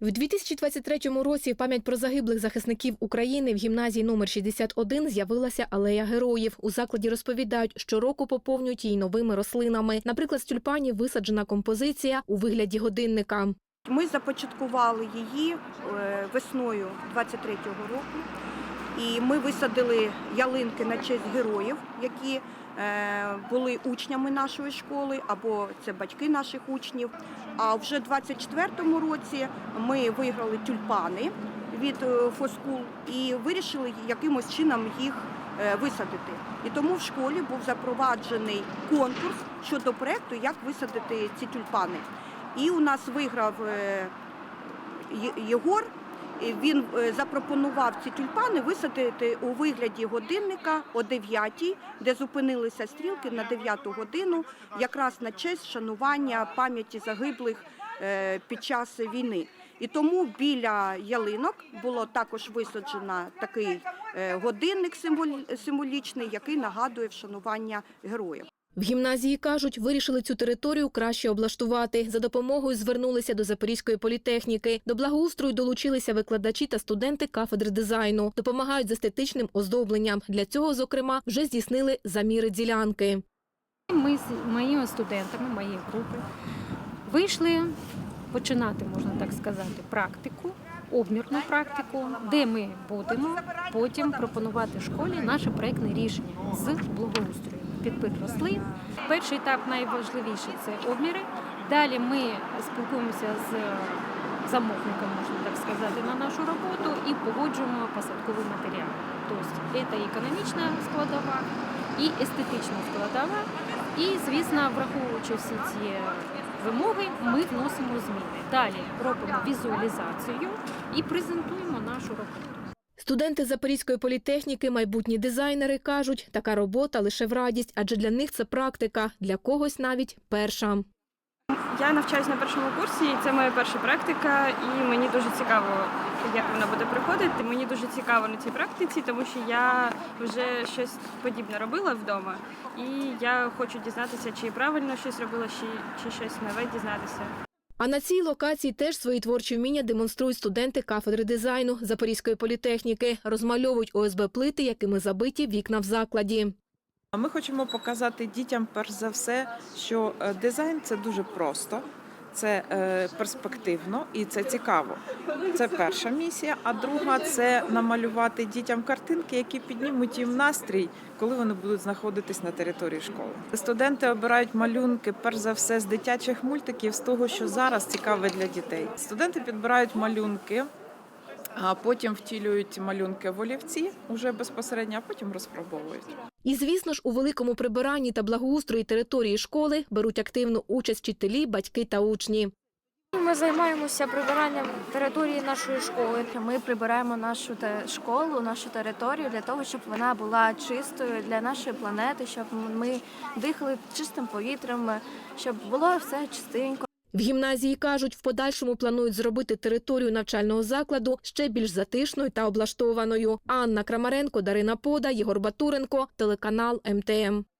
В 2023 році в пам'ять про загиблих захисників України в гімназії номер 61 з'явилася алея героїв. У закладі розповідають, щороку поповнюють її новими рослинами. Наприклад, з тюльпанів висаджена композиція у вигляді годинника. Ми започаткували її е, весною 23-го року, і ми висадили ялинки на честь героїв, які е, були учнями нашої школи або це батьки наших учнів. А вже в 24-му році ми виграли тюльпани від е, Фоскул і вирішили якимось чином їх е, висадити. І тому в школі був запроваджений конкурс щодо проекту, як висадити ці тюльпани. І у нас виграв Єгор. Він е, запропонував ці тюльпани висадити у вигляді годинника о 9, де зупинилися стрілки на 9 годину, якраз на честь шанування пам'яті загиблих е, під час війни. І тому біля ялинок було також висаджено такий е, годинник символі- символічний, який нагадує вшанування героїв. В гімназії кажуть, вирішили цю територію краще облаштувати. За допомогою звернулися до Запорізької політехніки. До благоустрою долучилися викладачі та студенти кафедри дизайну. Допомагають з естетичним оздобленням. Для цього, зокрема, вже здійснили заміри ділянки. Ми з моїми студентами, моєї групи, вийшли починати, можна так сказати, практику, обмірну практику, де ми будемо потім пропонувати школі наше проєктне рішення з благоустрою під під рослин. Перший етап найважливіший це обміри. Далі ми спілкуємося з замовником, можна так сказати, на нашу роботу і погоджуємо посадковий матеріал. Тобто це економічна складова і естетична складова. І, звісно, враховуючи всі ці вимоги, ми вносимо зміни. Далі робимо візуалізацію і презентуємо нашу роботу. Студенти Запорізької політехніки, майбутні дизайнери, кажуть, така робота лише в радість, адже для них це практика, для когось навіть перша. Я навчаюсь на першому курсі, і це моя перша практика, і мені дуже цікаво, як вона буде проходити. Мені дуже цікаво на цій практиці, тому що я вже щось подібне робила вдома, і я хочу дізнатися, чи правильно щось робила, чи, чи щось нове дізнатися. А на цій локації теж свої творчі вміння демонструють студенти кафедри дизайну Запорізької політехніки, розмальовують ОСБ плити, якими забиті вікна в закладі. Ми хочемо показати дітям, перш за все, що е, дизайн це дуже просто, це е, перспективно і це цікаво. Це перша місія. А друга це намалювати дітям картинки, які піднімуть їм настрій, коли вони будуть знаходитись на території школи. Студенти обирають малюнки, перш за все, з дитячих мультиків, з того, що зараз цікаве для дітей. Студенти підбирають малюнки. А потім втілюють малюнки в олівці уже безпосередньо, а потім розпробовують. І, звісно ж, у великому прибиранні та благоустрої території школи беруть активну участь вчителі, батьки та учні. Ми займаємося прибиранням території нашої школи. Ми прибираємо нашу те- школу, нашу територію для того, щоб вона була чистою для нашої планети, щоб ми дихали чистим повітрям, щоб було все чистенько. В гімназії кажуть, в подальшому планують зробити територію навчального закладу ще більш затишною та облаштованою. Анна Крамаренко, Дарина Пода, Єгор Батуренко, телеканал МТМ.